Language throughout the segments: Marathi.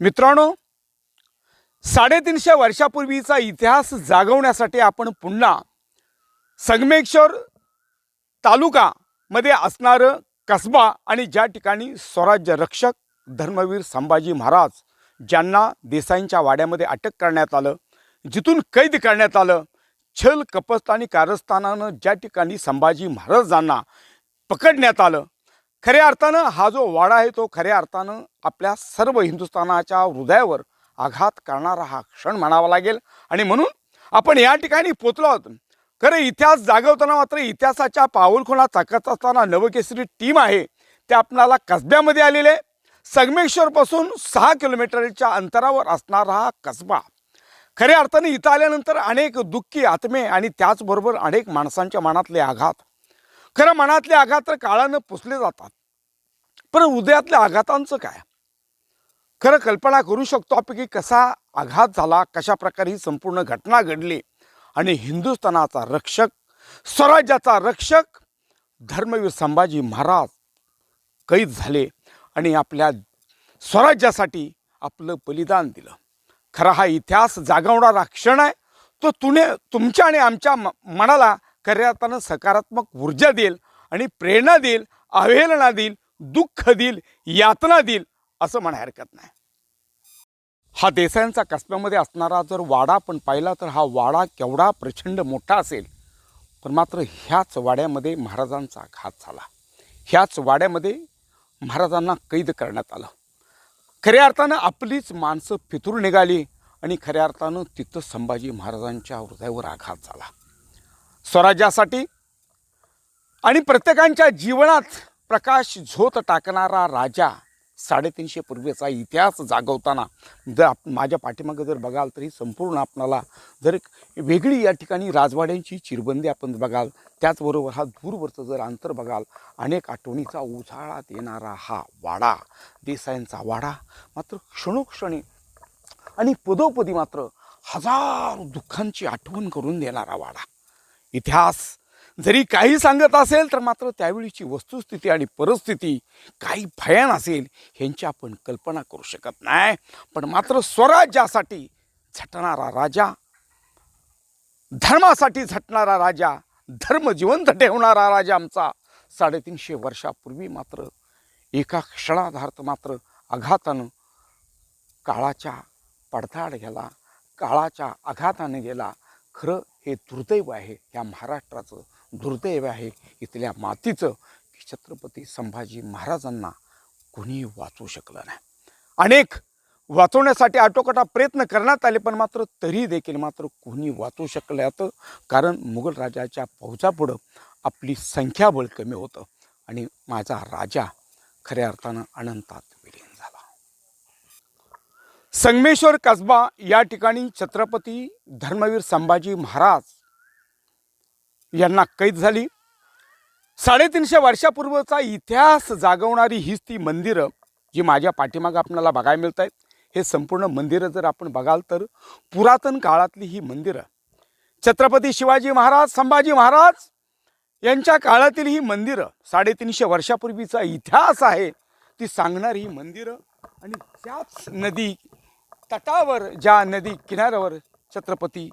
मित्रांनो साडेतीनशे वर्षापूर्वीचा इतिहास जागवण्यासाठी आपण पुन्हा संगमेश्वर तालुकामध्ये असणारं कसबा आणि ज्या ठिकाणी स्वराज्य रक्षक धर्मवीर संभाजी महाराज ज्यांना देसाईंच्या वाड्यामध्ये अटक करण्यात आलं जिथून कैद करण्यात आलं छल कपस्त आणि कारस्थानानं ज्या ठिकाणी संभाजी महाराजांना पकडण्यात आलं खऱ्या अर्थानं हा जो वाडा आहे तो खऱ्या अर्थानं आपल्या सर्व हिंदुस्थानाच्या हृदयावर आघात करणारा हा क्षण म्हणावा लागेल. आणि म्हणून आपण या ठिकाणी पोचलो आहोत. खरं इतिहास जागवताना मात्र इतिहासाच्या पाऊलखुणा चाकत असताना नवकेसरी टीम आहे. ते आपणाला कसब्यामध्ये आलेले. संगमेश्वरपासून सहा किलोमीटरच्या अंतरावर असणारा हा कसबा. खऱ्या अर्थाने इथं आल्यानंतर अनेक दुःखी आत्मे आणि त्याचबरोबर अनेक माणसांच्या मनातले आघात. खरं मनातले आघात तर काळानं पुसले जातात. पण उदयातल्या आघातांचं काय? खरं कल्पना करू शकतो आपैकी कसा आघात झाला कशा प्रकारे ही संपूर्ण घटना घडली आणि हिंदुस्थानाचा रक्षक स्वराज्याचा रक्षक धर्मवीर संभाजी महाराज कैद झाले आणि आपल्या स्वराज्यासाठी आपलं बलिदान दिलं. खरा हा इतिहास जागवणारा क्षण आहे. तो तुने तुमच्या आणि आमच्या म- मनाला खऱ्या अर्थानं सकारात्मक ऊर्जा देईल आणि प्रेरणा देईल अवहेलना देईल दुःख देईल यातना देईल असं म्हणा हरकत नाही. हा देसायांचा कसब्यामध्ये असणारा जर वाडा आपण पाहिला तर हा वाडा केवढा प्रचंड मोठा असेल. पण मात्र ह्याच वाड्यामध्ये महाराजांचा घात झाला. ह्याच वाड्यामध्ये महाराजांना कैद करण्यात आलं. खऱ्या अर्थानं आपलीच माणसं फितूर निघाली आणि खऱ्या अर्थानं तिथं संभाजी महाराजांच्या हृदयावर आघात झाला. स्वराज्यासाठी आणि प्रत्येकांच्या जीवनात प्रकाश झोत टाकणारा राजा साडेतीनशे पूर्वीचा इतिहास जागवताना जर आप माझ्या पाठीमागं जर बघाल तरी संपूर्ण आपणाला जर एक वेगळी या ठिकाणी राजवाड्यांची चिरबंदी आपण बघाल त्याचबरोबर हा दूरवरचं जर अंतर बघाल अनेक आठवणीचा उजाळा देणारा हा वाडा देसायांचा वाडा मात्र क्षणोक्षणी आणि पदोपदी मात्र हजारो दुःखांची आठवण करून देणारा वाडा. इतिहास. जरी काही सांगत असेल तर मात्र त्यावेळीची वस्तुस्थिती आणि परिस्थिती काही भयान असेल ह्यांची आपण कल्पना करू शकत नाही. पण मात्र स्वराज्यासाठी झटणारा राजा धर्मासाठी झटणारा राजा धर्म जिवंत ठेवणारा राजा आमचा साडेतीनशे वर्षापूर्वी मात्र एका क्षणाधार्थ मात्र आघातानं काळाच्या पडताड गेला काळाच्या आघाताने गेला. खरं हे दुर्दैव आहे. या महाराष्ट्राचं दुर्दैव आहे. इथल्या मातीचं की छत्रपती संभाजी महाराजांना कोणीही वाचू शकलं नाही. अनेक वाचवण्यासाठी आटोकाटा प्रयत्न करण्यात आले पण मात्र तरी देखील मात्र कोणी वाचू शकलं होतं कारण मुघल राजाच्या फौजापुढं आपली संख्याबळ कमी होतं आणि माझा राजा खऱ्या अर्थानं अनंतात. संगमेश्वर कसबा या ठिकाणी छत्रपती धर्मवीर संभाजी महाराज यांना कैद झाली. साडेतीनशे वर्षापूर्वचा इतिहास जागवणारी हीच ती मंदिरं जी माझ्या पाठीमागं आपल्याला बघायला मिळत आहेत हे संपूर्ण मंदिरं जर आपण बघाल तर पुरातन काळातली ही मंदिरं. छत्रपती शिवाजी महाराज संभाजी महाराज यांच्या काळातील ही मंदिरं साडेतीनशे वर्षापूर्वीचा इतिहास आहे. ती सांगणारी ही मंदिरं आणि त्याच नदी तटावर ज्या नदी किनाऱ्यावर छत्रपती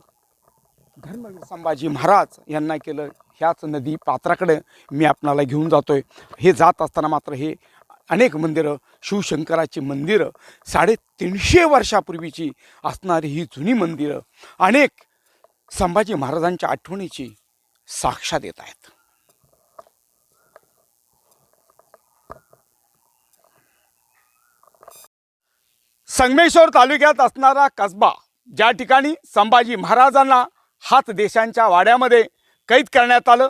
धर्मवीर संभाजी महाराज यांना केलं ह्याच नदी पात्राकडे मी आपणाला घेऊन जातो आहे हे जात असताना मात्र हे अनेक मंदिरं शिवशंकराची मंदिरं साडेतीनशे वर्षापूर्वीची असणारी ही जुनी मंदिरं अनेक संभाजी महाराजांच्या आठवणीची साक्षात येत आहेत. संगमेश्वर तालुक्यात असणारा कसबा ज्या ठिकाणी संभाजी महाराजांना हात देशांच्या वाड्यामध्ये कैद करण्यात आलं